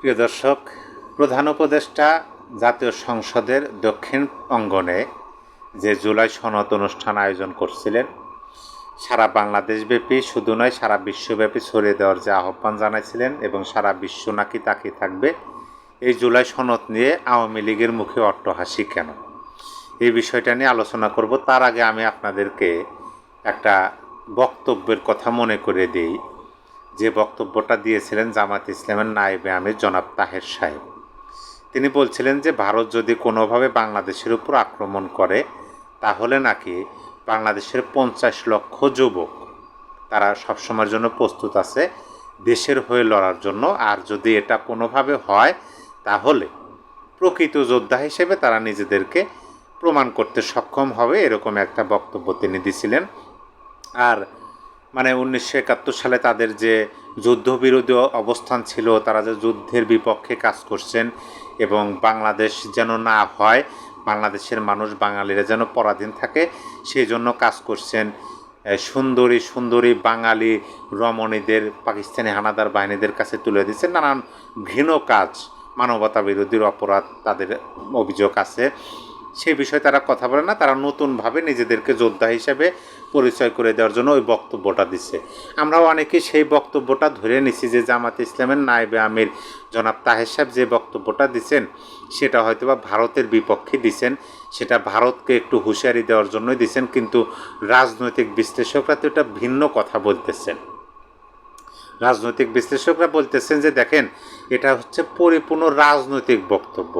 প্রিয় দর্শক, প্রধান উপদেষ্টা জাতীয় সংসদের দক্ষিণ অঙ্গনে যে জুলাই সনদ অনুষ্ঠান আয়োজন করছিলেন, সারা বাংলাদেশব্যাপী, শুধু নয়, সারা বিশ্বব্যাপী ছড়িয়ে দেওয়ার যে আহ্বান জানাইছিলেন এবং সারা বিশ্ব নাকি তাকিয়ে থাকবে, এই জুলাই সনদ নিয়ে আওয়ামী লীগের মুখে অট্টহাসি কেন? এই বিষয়টা নিয়ে আলোচনা করব। তার আগে আমি আপনাদেরকে একটা বক্তব্যের কথা মনে করে দিই। যে বক্তব্যটা দিয়েছিলেন জামাত ইসলামের নায়েবে আমির জনাব তাহের সাহেব, তিনি বলছিলেন যে ভারত যদি কোনোভাবে বাংলাদেশের উপর আক্রমণ করে, তাহলে নাকি বাংলাদেশের পঞ্চাশ লক্ষ যুবক তারা সবসময়ের জন্য প্রস্তুত আছে দেশের হয়ে লড়ার জন্য। আর যদি এটা কোনোভাবে হয়, তাহলে প্রকৃত যোদ্ধা হিসেবে তারা নিজেদেরকে প্রমাণ করতে সক্ষম হবে, এরকম একটা বক্তব্য তিনি দিছিলেন। আর মানে উনিশশো একাত্তর সালে তাদের যে যুদ্ধবিরোধী অবস্থান ছিল, তারা যে যুদ্ধের বিপক্ষে কাজ করছেন এবং বাংলাদেশ যেন না হয়, বাংলাদেশের মানুষ বাঙালিরা যেন পরাধীন থাকে সেই জন্য কাজ করছেন সুন্দরী সুন্দরী বাঙালি রমণীদের, পাকিস্তানি হানাদার বাহিনীদের কাছে তুলে দিচ্ছেন নানান ঘৃণ কাজ মানবতা বিরোধীর অপরাধ তাদের অভিযোগ আছে। সেই বিষয়ে তারা কথা বলে না, তারা নতুনভাবে নিজেদেরকে যোদ্ধা হিসেবে পরিচয় করে দেওয়ার জন্য ওই বক্তব্যটা দিচ্ছে। আমরাও অনেকে সেই বক্তব্যটা ধরে নিছি যে জামাত ইসলামের নায়েবে আমির জনাব তাহের সাহেব যে বক্তব্যটা দিচ্ছেন, সেটা হয়তো বা ভারতের বিপক্ষে দিচ্ছেন, সেটা ভারতকে একটু হুঁশিয়ারি দেওয়ার জন্যই দিচ্ছেন, কিন্তু রাজনৈতিক বিশ্লেষকরা তো এটা ভিন্ন কথা বলতেছেন। রাজনৈতিক বিশ্লেষকরা বলতেছেন যে, দেখেন, এটা হচ্ছে পরিপূর্ণ রাজনৈতিক বক্তব্য।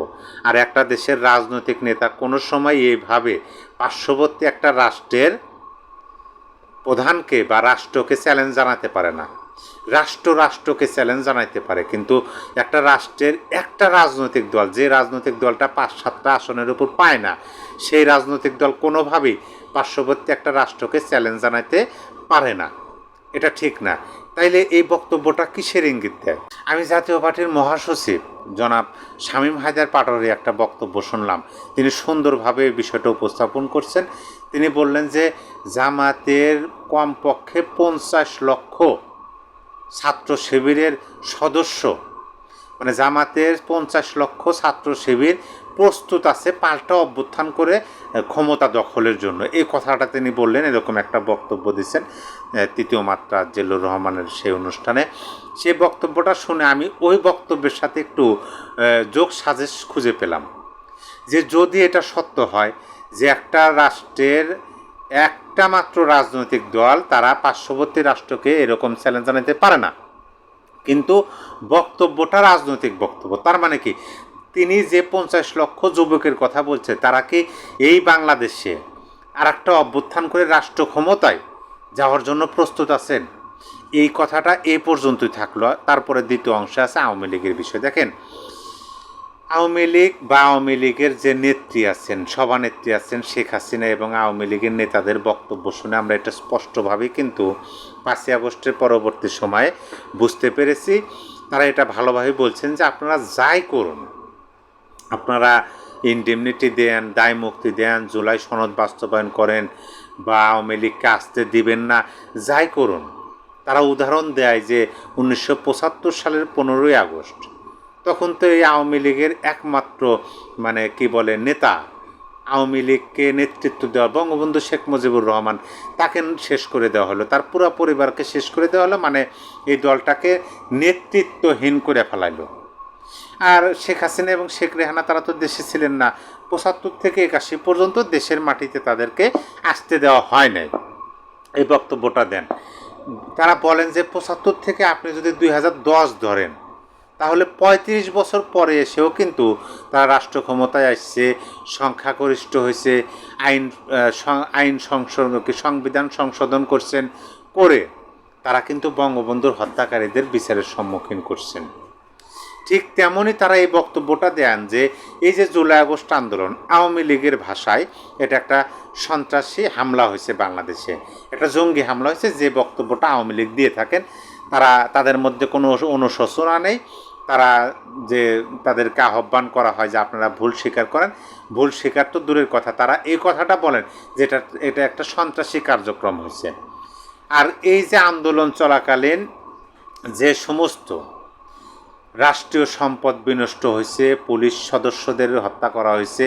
আর একটা দেশের রাজনৈতিক নেতা কোনো সময় এইভাবে পার্শ্ববর্তী একটা রাষ্ট্রের প্রধানকে বা রাষ্ট্রকে চ্যালেঞ্জ জানাতে পারে না। রাষ্ট্র রাষ্ট্রকে চ্যালেঞ্জ জানাইতে পারে, কিন্তু একটা রাষ্ট্রের একটা রাজনৈতিক দল, যে রাজনৈতিক দলটা পাঁচ সাতটা আসনের উপর পায় না, সেই রাজনৈতিক দল কোনোভাবেই পার্শ্ববর্তী একটা রাষ্ট্রকে চ্যালেঞ্জ জানাইতে পারে না। এটা ঠিক না। তাইলে এই বক্তব্যটা কিসের ইঙ্গিত দেয়? আমি জাতীয় পার্টির মহাসচিব। জনাব শামীম হায়দার পাটোয়ারি একটা বক্তব্য শুনলাম। তিনি সুন্দরভাবে বিষয়টা উপস্থাপন করছেন। তিনি বললেন যে, জামাতের কমপক্ষে পঞ্চাশ লক্ষ ছাত্র শিবিরের সদস্য মানে জামাতের পঞ্চাশ লক্ষ ছাত্র শিবির প্রস্তুত আছে, পাল্টা অভ্যুত্থান করে ক্ষমতা দখলের জন্য। এই কথাটা তিনি বললেন, এরকম একটা বক্তব্য দিচ্ছেন তৃতীয় মাত্রা জেলুর রহমানের সেই অনুষ্ঠানে। সেই বক্তব্যটা শুনে আমি ওই বক্তব্যের সাথে একটু যোগ সাজেশ খুঁজে পেলাম। যে যদি এটা সত্য হয় যে একটা রাষ্ট্রের একটা মাত্র রাজনৈতিক দল তারা পার্শ্ববর্তী রাষ্ট্রকে এরকম চ্যালেঞ্জ জানাতে পারে না। কিন্তু বক্তব্যটা রাজনৈতিক বক্তব্য, তার মানে কি? তিনি যে পঞ্চাশ লক্ষ যুবকের কথা বলছে, তারা কি এই বাংলাদেশে আর একটা অভ্যুত্থান করে রাষ্ট্র ক্ষমতায় যাওয়ার জন্য প্রস্তুত আছেন? এই কথাটা এ পর্যন্তই থাকল। তারপরে দ্বিতীয় অংশে আছে আওয়ামী লীগের বিষয়। দেখেন, আওয়ামী লীগ বা আওয়ামী লীগের যে নেত্রী আছেন, সভানেত্রী আছেন শেখ হাসিনা এবং আওয়ামী লীগের নেতাদের বক্তব্য শুনে আমরা এটা স্পষ্টভাবে কিন্তু পাঁচই আগস্টের পরবর্তী সময়ে বুঝতে পেরেছি। তারা এটা ভালোভাবে বলছেন যে আপনারা যাই করুন আপনারা ইন্ডেমনিটি দেন, দায় মুক্তি দেন, জুলাই সনদ বাস্তবায়ন করেন বা আওয়ামী লীগকে আসতে দিবেন না, যাই করুন। তারা উদাহরণ দেয় যে উনিশশো পঁচাত্তর সালের পনেরোই আগস্ট, তখন তো এই আওয়ামী লীগের একমাত্র মানে কি বলে নেতা, আওয়ামী লীগকে নেতৃত্ব দেওয়া বঙ্গবন্ধু শেখ মুজিবুর রহমান, তাকে শেষ করে দেওয়া হলো। তার পুরো পরিবারকে শেষ করে দেওয়া হলো মানে এই দলটাকে নেতৃত্বহীন করে ফেলাইলো। আর শেখ হাসিনা এবং শেখ রেহানা, তারা তো দেশে ছিলেন না। পঁচাত্তর থেকে একাশি পর্যন্ত দেশের মাটিতে তাদেরকে আসতে দেওয়া হয় নাই। এই বক্তব্যটা দেন। তারা বলেন যে পঁচাত্তর থেকে আপনি যদি দুই হাজার দশ ধরেন, তাহলে পঁয়ত্রিশ বছর পরে এসেও কিন্তু তারা রাষ্ট্র ক্ষমতায় আসছে, সংখ্যাগরিষ্ঠ হয়েছে, আইন আইন সংশোধন সংবিধান সংশোধন করছেন, করে তারা কিন্তু বঙ্গবন্ধুর হত্যাকারীদের বিচারের সম্মুখীন করছেন। ঠিক তেমনই তারা এই বক্তব্যটা দেন যে এই যে জুলাই আগস্ট আন্দোলন আওয়ামী লীগের ভাষায় এটা একটা সন্ত্রাসী হামলা হয়েছে বাংলাদেশে। একটা জঙ্গি হামলা হয়েছে, যে বক্তব্যটা আওয়ামী লীগ দিয়ে থাকেন। তারা, তাদের মধ্যে কোনো অনুশোচনা নেই। তারা যে তাদেরকে আহ্বান করা হয় যে আপনারা ভুল স্বীকার করেন, ভুল স্বীকার তো দূরের কথা, তারা এই কথাটা বলেন যে এটা এটা একটা সন্ত্রাসী কার্যক্রম হয়েছে। আর এই যে আন্দোলন চলাকালীন যে সমস্ত রাষ্ট্রীয় সম্পদ বিনষ্ট হয়েছে, পুলিশ সদস্যদের হত্যা করা হয়েছে,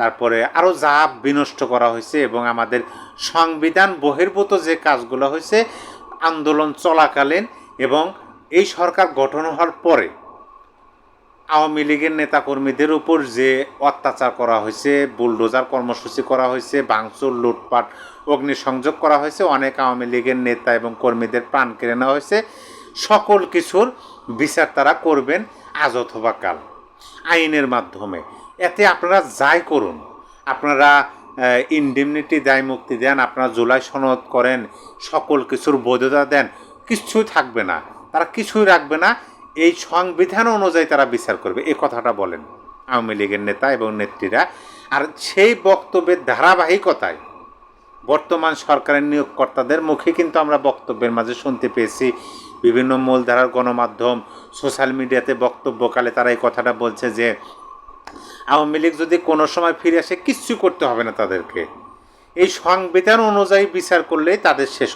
তারপরে আরও যা বিনষ্ট করা হয়েছে এবং আমাদের সংবিধান বহির্ভূত যে কাজগুলো হয়েছে, আন্দোলন চলাকালীন এবং এই সরকার গঠন হওয়ার পরে আওয়ামী লীগের নেতাকর্মীদের উপর যে অত্যাচার করা হয়েছে, বুলডোজার কর্মসূচি করা হয়েছে, ভাঙচুর, লুটপাট, অগ্নিসংযোগ করা হয়েছে, অনেক আওয়ামী লীগের নেতা এবং কর্মীদের প্রাণ কেড়ে নেওয়া হয়েছে। সকল কিছুর বিচার তারা করবেন আজ অথবা কাল। আইনের মাধ্যমে। এতে আপনারা যাই করুন, আপনারা ইনডিমনিটি দায় মুক্তি দেন, আপনারা জুলাই সনদ করেন, সকল কিছুর বৈধতা দেন, কিছুই থাকবে না। তারা কিছুই রাখবে না, এই সংবিধান অনুযায়ী তারা বিচার করবে। এই কথাটা বলেন আওয়ামী লীগের নেতা এবং নেত্রীরা। আর সেই বক্তব্যের ধারাবাহিকতায় বর্তমান সরকারের নিয়োগকর্তাদের মুখে কিন্তু আমরা বক্তব্যের মাঝে শুনতে পেয়েছি। বিভিন্ন মূলধারার গণমাধ্যম, সোশ্যাল মিডিয়াতে বক্তব্যকালে তারা এই কথাটা বলছে যে, আওয়ামী লীগ যদি কোনো সময় ফিরে আসে, কিচ্ছু করতে হবে না তাদেরকে। এই সংবিধান অনুযায়ী বিচার করলেই তাদের শেষ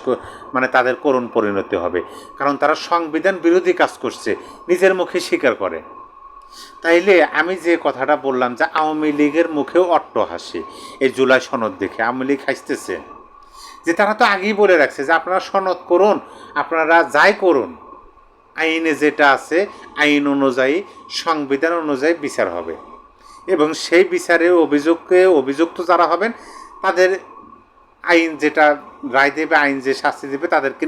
মানে তাদের করুণ পরিণতি হবে। কারণ তারা সংবিধান বিরোধী কাজ করছে, নিজের মুখে স্বীকার করে। তাইলে আমি যে কথাটা বললাম যে আওয়ামী লীগের মুখেও অট্ট হাসি, এই জুলাই সনদ দেখে আওয়ামী লীগ হাসতেছে। যে তারা তো আগেই বলে রাখছে যে আপনারা সনদ করুন, আপনারা যাই করুন, আইনে যেটা আছে, আইন অনুযায়ী, সংবিধান অনুযায়ী বিচার হবে। এবং সেই বিচারে অভিযোগকে অভিযুক্ত যারা হবেন, তাদের আইন যেটা রায় দেবে, আইন যে শাস্তি দেবে, তাদেরকে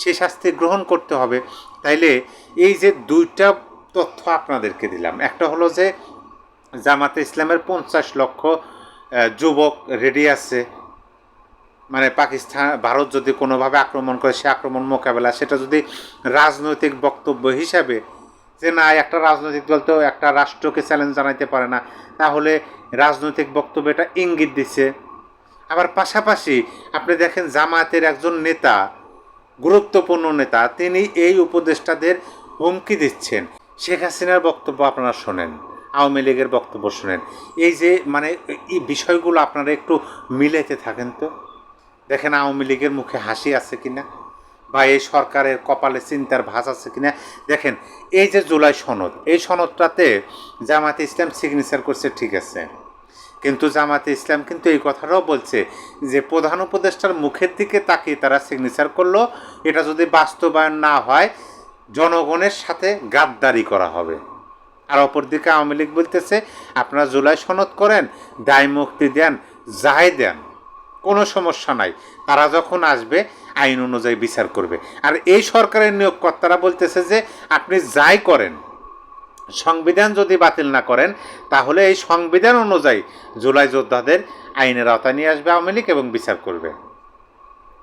সেই শাস্তি গ্রহণ করতে হবে। তাইলে এই যে দুইটা তথ্য আপনাদেরকে দিলাম। একটা হলো যে, জামাতে ইসলামের পঞ্চাশ লক্ষ যুবক রেডি আছে। মানে পাকিস্তান, ভারত যদি কোনোভাবে আক্রমণ করে, সে আক্রমণ মোকাবেলা। সেটা যদি রাজনৈতিক বক্তব্য হিসাবে যে, না, একটা রাজনৈতিক দল তো একটা রাষ্ট্রকে চ্যালেঞ্জ জানাইতে পারে না, তাহলে রাজনৈতিক বক্তব্য এটা ইঙ্গিত দিচ্ছে। আবার পাশাপাশি আপনি দেখেন, জামায়াতের একজন নেতা, গুরুত্বপূর্ণ নেতা, তিনি এই উপদেষ্টাদের হুমকি দিচ্ছেন। শেখ হাসিনার বক্তব্য আপনারা শোনেন, আওয়ামী লীগের বক্তব্য শোনেন। এই যে মানে এই বিষয়গুলো আপনারা একটু মিলেতে থাকেন তো। দেখেন আওয়ামী লীগের মুখে হাসি আছে কিনা? বা এই সরকারের কপালে চিন্তার ভাস আছে কিনা? দেখেন, এই যে জুলাই সনদ, এই সনদটাতে জামাতে ইসলাম সিগনেচার করছে, ঠিক আছে। কিন্তু জামাতে ইসলাম কিন্তু এই কথাটাও বলছে যে, প্রধান উপদেষ্টার মুখের দিকে তাকিয়ে তারা সিগনেচার করল। এটা যদি বাস্তবায়ন না হয় জনগণের সাথে গাদ্দারি করা হবে। আর অপরদিকে আওয়ামী লীগ বলতেছে, আপনারা জুলাই সনদ করেন, দায় মুক্তি দেন, যাই দেন, কোনো সমস্যা নাই। তারা যখন আসবে, আইন অনুযায়ী বিচার করবে। আর এই সরকারের নিয়োগকর্তারা বলতেছে যে, আপনি যাই করেন, সংবিধান যদি বাতিল না করেন, তাহলে এই সংবিধান অনুযায়ী জুলাই যোদ্ধাদের আইনের আওতায় নিয়ে আসবে আওয়ামী লীগ এবং বিচার করবে।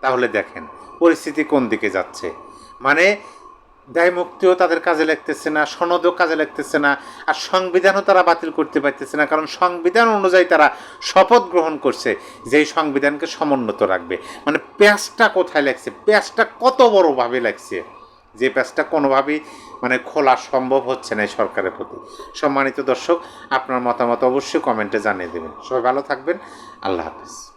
তাহলে দেখেন, পরিস্থিতি কোন দিকে যাচ্ছে? মানে দায় মুক্তিও তাদের কাজে লাগতেছে না, সনদও কাজে লাগতেছে না, আর সংবিধানও তারা বাতিল করতে পারতেছে না, কারণ সংবিধান অনুযায়ী তারা শপথ গ্রহণ করছে যে এই সংবিধানকে সমুন্নত রাখবে। মানে প্যাঁচটা কোথায় লাগছে? প্যাঁচটা কত বড়োভাবে লাগছে? যে প্যাঁচটা কোনোভাবেই মানে খোলা সম্ভব হচ্ছে না এই সরকারের প্রতি। সম্মানিত দর্শক, আপনার মতামত অবশ্যই কমেন্টে জানিয়ে দেবেন। সবাই ভালো থাকবেন। আল্লাহ হাফিজ।